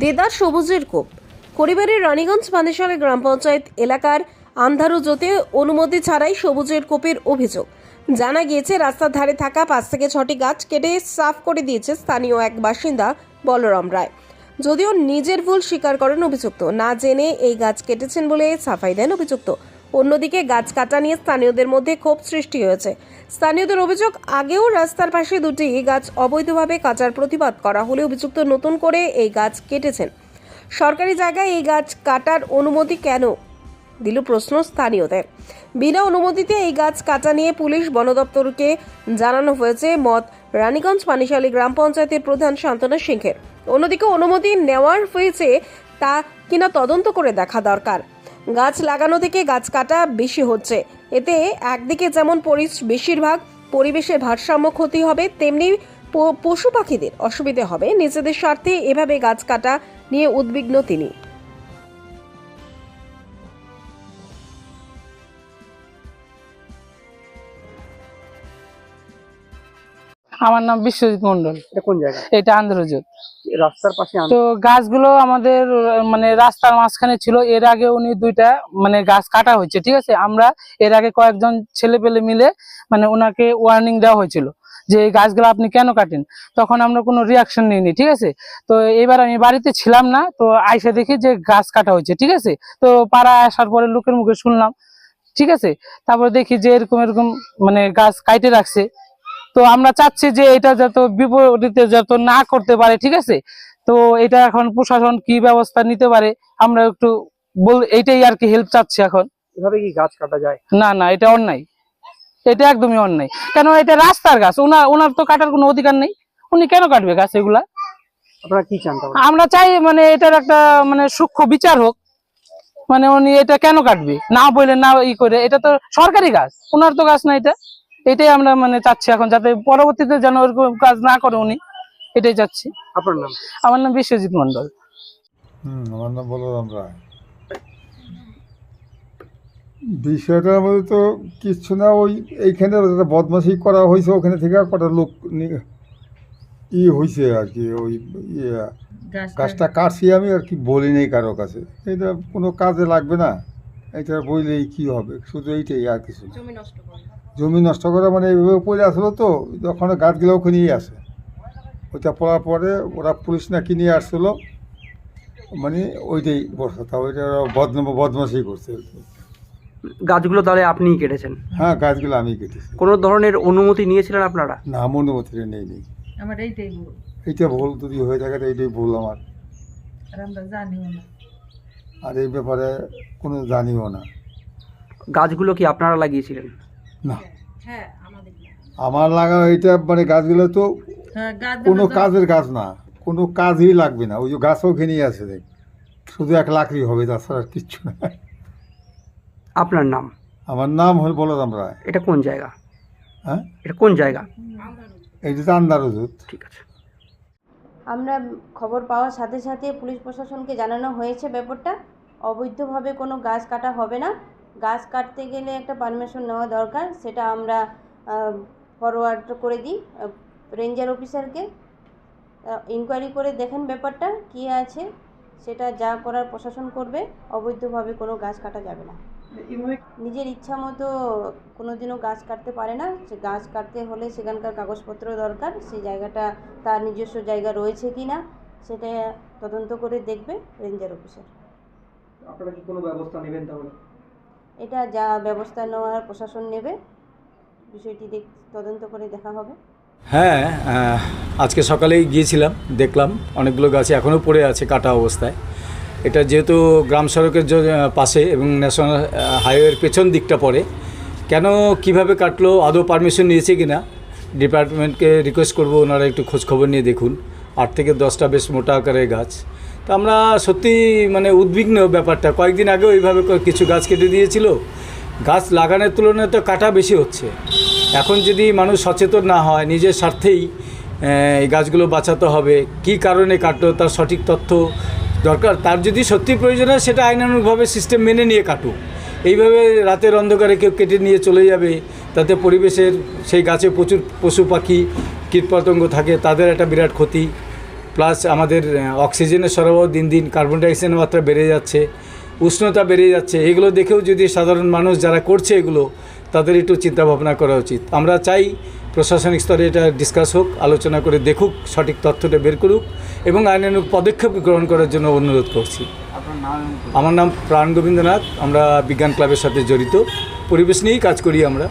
দেদার সবুজের কোপ। পরিবারের রানীগঞ্জ পান্দেশালী গ্রাম পঞ্চায়েত এলাকার আন্ধারু জোতে অনুমতি ছাড়াই সবুজের কোপের অভিযোগ। জানা গিয়েছে, রাস্তার ধারে থাকা পাঁচ থেকে ছটি গাছ কেটে সাফ করে দিয়েছে স্থানীয় এক বাসিন্দা বলরাম রায়। যদিও নিজের ভুল স্বীকার করেন অভিযুক্ত, না জেনে এই গাছ কেটেছেন বলে সাফাই দেন অভিযুক্ত। অন্যদিকে গাছ কাটা নিয়ে স্থানীয়দের মধ্যে ক্ষোভ সৃষ্টি হয়েছে। স্থানীয়দের অভিযোগ, আগেও রাস্তার পাশে দুটি গাছ অবৈধভাবে কাটার প্রতিবাদ করা হলে অভিযুক্ত নতুন করে এই গাছ কেটেছেন। সরকারি জায়গায় এই গাছ কাটার অনুমতি কেন? দিল প্রশ্ন স্থানীয়দের। বিনা অনুমতিতে এই গাছ কাটা নিয়ে পুলিশ, বন দপ্তরকে জানানো হয়েছে মত। রানীগঞ্জ পানিশালী গ্রাম পঞ্চায়েতের প্রধান শান্তনা সিংহের। অন্যদিকে অনুমতি নেওয়ার হয়েছে তা কিনা তদন্ত করে দেখা দরকার। গাছ লাগানো থেকে গাছ কাটা বেশি হচ্ছে। এতে একদিকে যেমন বেশিরভাগ পরিবেশের ভারসাম্য ক্ষতি হবে, তেমনি পশু পাখিদের অসুবিধে হবে। নিজেদের স্বার্থে এভাবে গাছ কাটা নিয়ে উদ্বিগ্ন তিনি। আমার নাম বিশ্বজিৎ মন্ডল এটা কোন জায়গা? এটা আন্ধ্রজোত রাস্তার পাশে তো গাছগুলো আমাদের মানে রাস্তার মাঝখানে ছিল এর আগে উনি দুইটা মানে গাছ কাটা হয়েছে ঠিক আছে? আমরা এর আগে কয়েকজন ছেলে পেলে মিলে মানে ওনাকে ওয়ার্নিং দেওয়া হয়েছিল যে এই গাছগুলো আপনি কেন কাটেন? তখন আমরা কোনো রিয়াকশন নিইনি ঠিক আছে? তো এবার আমি বাড়িতে ছিলাম না তো আইসে দেখি যে গাছ কাটা হয়েছে ঠিক আছে? তো পাড়া আসার পরে লোকের মুখে শুনলাম ঠিক আছে? তারপর দেখি যে এরকম এরকম মানে গাছ কাইটে রাখছে তো আমরা চাচ্ছি যে এটা যত বিপরীতে যত না করতে পারে ঠিক আছে? তো এটা এখন প্রশাসন কি ব্যবস্থা নিতে পারে আমরা একটু বল এইটাই আর কি হেল্প চাচ্ছি এখন। এভাবে কি গাছ কাটা যায়? না না এটা অন্যায়। এটা একদমই অন্যায়। কেন এটা রাস্তার গাছ ওনার ওনার তো কাটার কোনো অধিকার নেই। উনি কেন কাটবে গাছ এগুলা? আপনারা কি চান আমরা চাই মানে এটার একটা মানে সূক্ষ্ম বিচার হোক। মানে উনি এটা কেন কাটবে? না বলে না ই করে এটা তো সরকারি গাছ ওনার তো গাছ না এটা। এটাই আমরা মানে চাচ্ছি এখন যাতে পরবর্তীতে যেন ওরকম কাজ না করে উনি এটাই চাচ্ছি। আপনার নাম? আমার নাম বিশ্বজিৎ মন্ডল হুম আমার নাম বলরাম রায়। বিষয়টার মধ্যে তো কিচ্ছু না ওই এইখানে বদমাশি করা হয়েছে ওখানে থেকে কটা লোক ই হয়েছে আর কি ওই ইয়ে গাছটা। কাটছি আমি আর কি বলি নেই কারও কাছে। এটা কোনো কাজে লাগবে না এটা বললেই কি হবে শুধু এইটাই আর কিছু না। জমি নষ্ট করা মানে এইভাবে পড়ে আসলো তো যখন গাছগুলো ওখানেই আসে। ওইটা পড়ার পরে ওরা পুলিশ না কিনে আসছিল মানে ওইটাই বর্ষাটা ওইটা ওরা বদনাম বদমাশি করছে গাছগুলো তাহলে আপনিই কেটেছেন? হ্যাঁ গাছগুলো আমি কেটেছি। কোনো ধরনের অনুমতি নিয়েছিলেন আপনারা? না অনুমতিটা নেই নেই আমার এইটাই ভুল। এইটা ভুল যদি হয়ে থাকে তো এইটাই ভুল আমার। আমরা জানিও না। আর এই ব্যাপারে কোনো জানিও না। গাছগুলো কি আপনারা লাগিয়েছিলেন? না। হ্যাঁ আমাদের আমার লাগা এইটা মানে গাছগুলো তো হ্যাঁ কোনো কাজের গাছ না কোনো কাজই লাগবে না। ওই যে গাছও ওখানেই আছে দেখ। শুধু এক লাকড়ি হবে তাছাড়া আর কিচ্ছু না। আপনার নাম? আমার নাম হল বলরাম রায়। এটা কোন জায়গা? হ্যাঁ? এটা কোন জায়গা? এইটা তো আন্দারুজুত। ঠিক আছে। আমরা খবর পাওয়ার সাথে সাথে পুলিশ প্রশাসনকে জানানো হয়েছে ব্যাপারটা। অবৈধভাবে কোনো গাছ কাটা হবে না। গাছ কাটতে গেলে একটা পারমিশন নেওয়া দরকার, সেটা আমরা ফরওয়ার্ড করে দিই। রেঞ্জার অফিসারকে ইনকোয়ারি করে দেখেন ব্যাপারটা, কী আছে, সেটা যা করার প্রশাসন করবে, অবৈধভাবে কোনো গাছ কাটা যাবে না। নিজের ইচ্ছা মতো কোনো দিনও গাছ কাটতে পারে না, সে গাছ কাটতে হলে সেখানকার কাগজপত্র দরকার, সেই জায়গাটা তার নিজস্ব জায়গা রয়েছে কি না, সেটা তদন্ত করে দেখবে রেঞ্জার অফিসার আপনারা কি কোনো ব্যবস্থা নেবেন তাহলে? এটা যা ব্যবস্থা নেওয়ার প্রশাসন নেবে, বিষয়টি দেখ, তদন্ত করে দেখা হবে। হ্যাঁ আজকে সকালেই গিয়েছিলাম, দেখলাম অনেকগুলো গাছ এখনও পড়ে আছে কাটা অবস্থায়। এটা যেহেতু গ্রাম সড়কের পাশে এবং ন্যাশনাল হাইওয়ের পেছন দিকটা পড়ে, কেন, কীভাবে কাটলো, আদৌ পারমিশন নিয়েছে কি না ডিপার্টমেন্টকে রিকোয়েস্ট করব, ওনারা একটু খোঁজখবর নিয়ে দেখুন। আট থেকে দশটা বেশ মোটা আকারের গাছ। তো আমরা সত্যি মানে উদ্বিগ্ন ব্যাপারটা। কয়েকদিন আগে ওইভাবে কিছু গাছ কেটে দিয়েছিল। গাছ লাগানোর তুলনায় তো কাটা বেশি হচ্ছে। এখন যদি মানুষ সচেতন না হয়, নিজের স্বার্থেই এই গাছগুলো বাঁচাতে হবে, কি কারণে কাটলো, তার সঠিক তথ্য দরকার, তার যদি সত্যি প্রয়োজন হয়, সেটা আইনানুগভাবে সিস্টেম মেনে নিয়ে কাটুক। এইভাবে রাতের অন্ধকারে কেউ কেটে নিয়ে চলে যাবে, তাতে পরিবেশের সেই গাছে প্রচুর পশু পাখি, কীটপতঙ্গ থাকে, তাদের একটা বিরাট ক্ষতি। প্লাস আমাদের অক্সিজেনের সরবরাহ দিন দিন কার্বন ডাইঅক্সাইডের মাত্রা বেড়ে যাচ্ছে উষ্ণতা বেড়ে যাচ্ছে এগুলো দেখেও যদি সাধারণ মানুষ যারা করছে এগুলো তাদের একটু চিন্তা ভাবনা করা উচিত। আমরা চাই প্রশাসনিক স্তরে এটা ডিসকাস হোক আলোচনা করে দেখুক সঠিক তথ্যটা বের করুক এবং আইনানুক পদক্ষেপ গ্রহণ করার জন্য অনুরোধ করছি। আমার নাম প্রাণ গোবিন্দনাথ আমরা বিজ্ঞান ক্লাবের সাথে জড়িত। পরিবেশ নিয়েই কাজ করি আমরা।